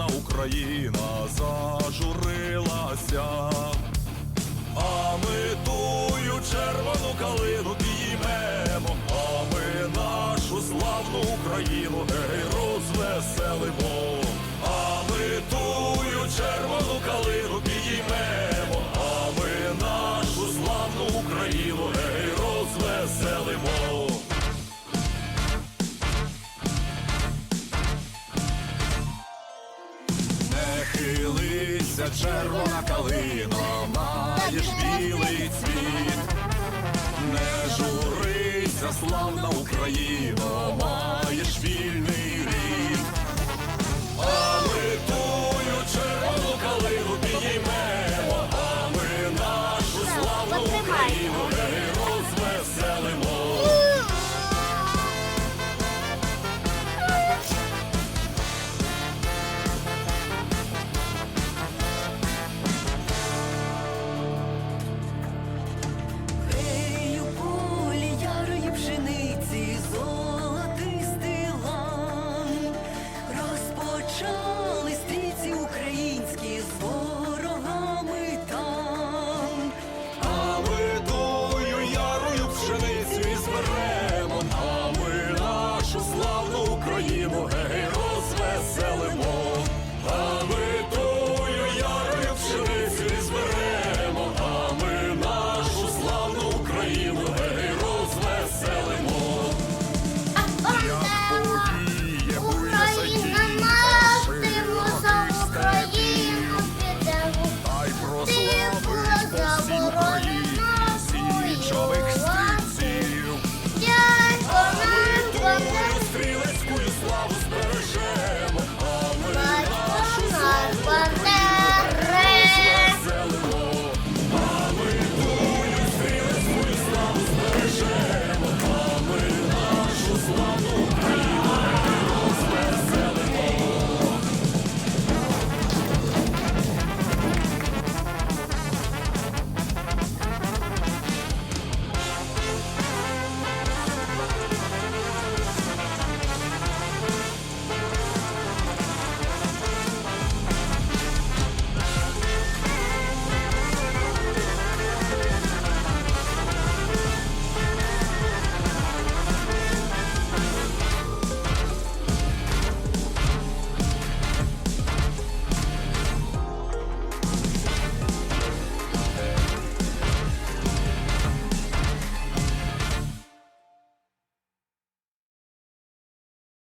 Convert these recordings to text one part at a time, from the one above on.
славна Україна зажурилася, а ми тую червону калину підіймемо, а ми нашу славну Україну хилися, червона калина, маєш білий цвіт. Не журися, славна Україна, маєш вільний рід. А ми тую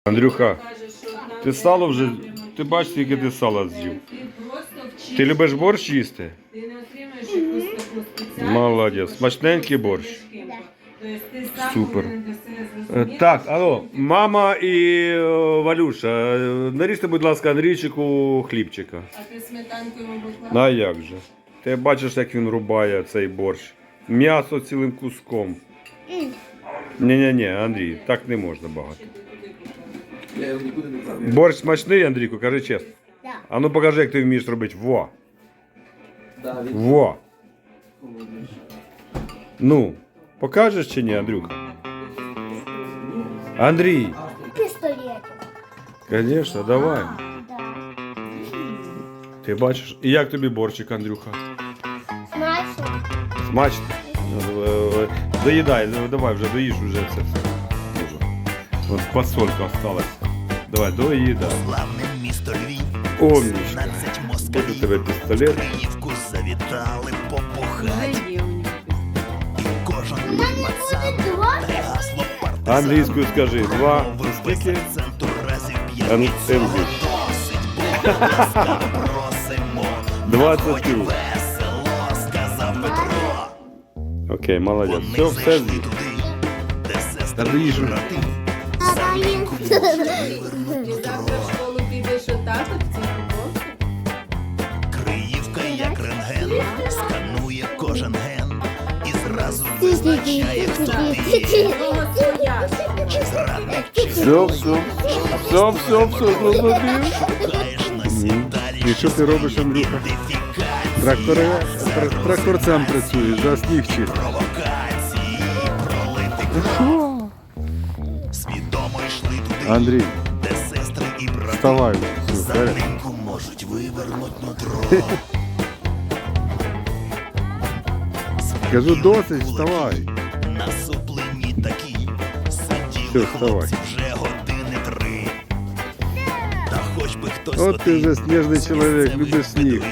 Андрюха, ти сало вже. Ти бачиш, скільки ти сала з'їв. Ти любиш борщ їсти? Ти не отримаєш якусь. Молодець. Смачненький борщ. Супер. Е, Так, алло, мама і е, Валюша, е, наріжте, будь ласка, Андрійчику хлібчика. А ти сметанку йому викладав? А як же? Ти бачиш, як він рубає цей борщ. М'ясо цілим куском. Ні-ні-ні, Андрій, так не можна багато. Борщ смачний, Андрійку, кажи чесно. Да. А ну покажи, як ти вмієш робити. Во. Во. Ну, покажеш чи ні, Андрюха? Андрій, Пістолетик. звісно, давай. Да. Ти бачиш. І як тобі борщик, Андрюха? Смачно. Смачно? Е, е, Доїдай, ну, давай вже доїж вже це все. Дуже. От посолька осталась. Давай, доїдай. Славне місто Львів. 17 Буде москалів, тебе пістолет. Київку завітали у нього. і кожен пацан й гасло партизан. Англійською скажи. Два. Скільки? акценту разів п'ять. Досить, будь ласка, просимо. 20 Хоч весело, сказав Петро. Окей, молодець. Все, все туди, де сестри брати. А він- рентген, сканує кожен ген і зразу визначає, хто ти. Своя. Чи зрадник, чи Все, все. Все, все, все, зрозумів. шукаєш на сідалі. І що ти робиш, Андрюха? Трактори, тр- тракторцем працюєш, за сніг чистиш. Провокації, пролити Свідомо йшли туди, Андрій, де сестри і брати вставай. Все, за вперед. неньку можуть вивернуть нутро. Кажу, досить, вставай. Насуплені такі, сиділи хлопці вже години три. Та хоч би хтось От ти вже сніжний чоловік, любиш сніг.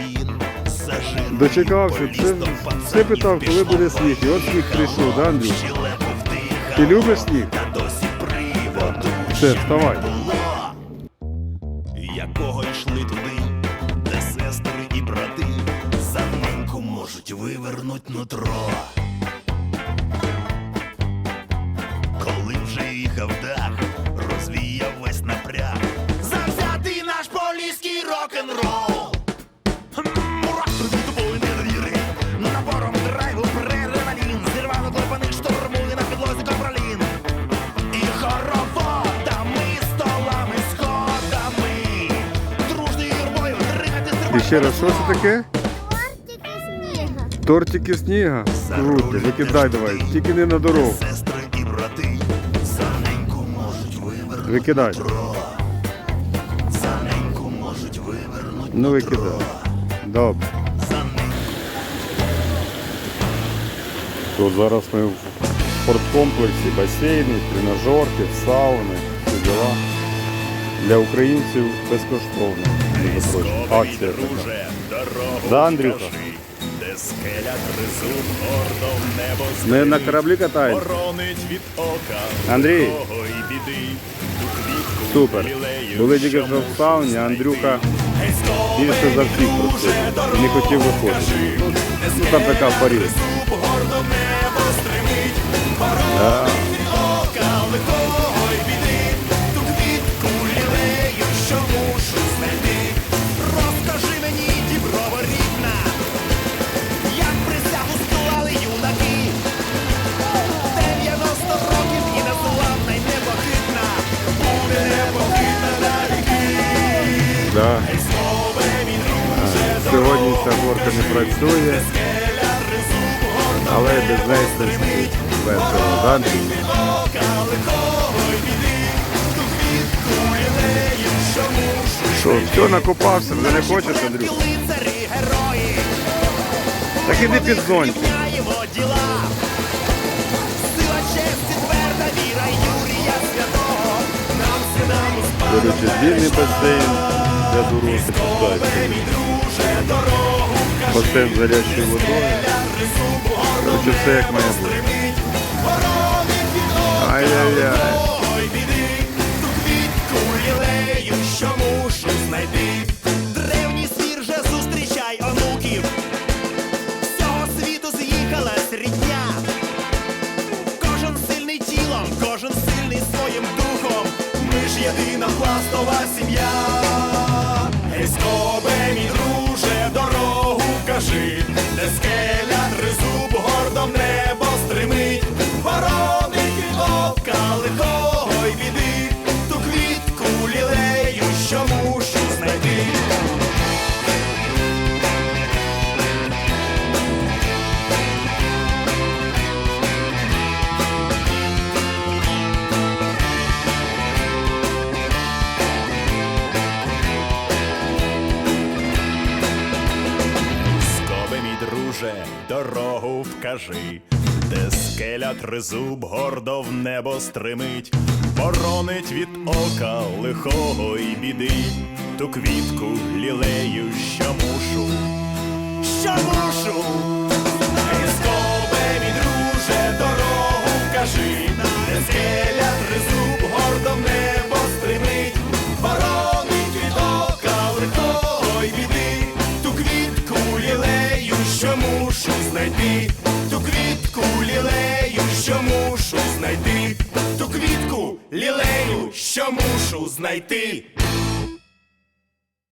Дочекався, це, все питав, коли буде сніг. І от сніг прийшов, да, Андрій? Ти любиш сніг? Все, вставай. Якого йшли туди, де сестри і брати можуть вивернуть нутро. Коли вже їхав дах, розвіяв весь напряг. Завзятий наш поліський рок-н-рол. Мурах, тобою не довіри. Напором драйву преревалін. Зірвано клапаних штурмує на підлозі капралін. І хороводами, столами, сходами. Дружною юрбою дригати І ще раз, що це таке? Тортики сніга. Круто, викидай давай. Тільки не на дорогу. Сестри і брати за неньку можуть вивернути Викидай. За неньку можуть вивернути Ну викидай. Добре. То зараз ми в спорткомплексі, басейни, тренажерки, сауни, всі діла. Для українців безкоштовно. Акція така. Да, Андрюха? Скеля тризуб гордо в небо Ми на кораблі катаємося. Боронить від ока Андрій. того і біди. Супер. Були тільки в сауні, Андрюха більше за всіх просив. Не хотів виходити. Ну там така парі. знайти. Розкажи мені, діброва рідна, Сьогодні горка не працює, але без неї це весело. Лілею, що все накопався, вже не хочеш, герої. Так іди під зонтик. Маємо діла. Сила честі, тверда віра Юрія Святого. Нам синам До речі, вільний басейн для дорослих. спадкове, Басейн з водою. Короче, все як має бути. Ай-яй-яй. Дорогу де скеля тризуб гордо в небо стримить, боронить від ока лихого й біди, ту квітку лілею, що мушу, що мушу. Скобе, мій друже, дорогу кажи, де скеля тризуб мушу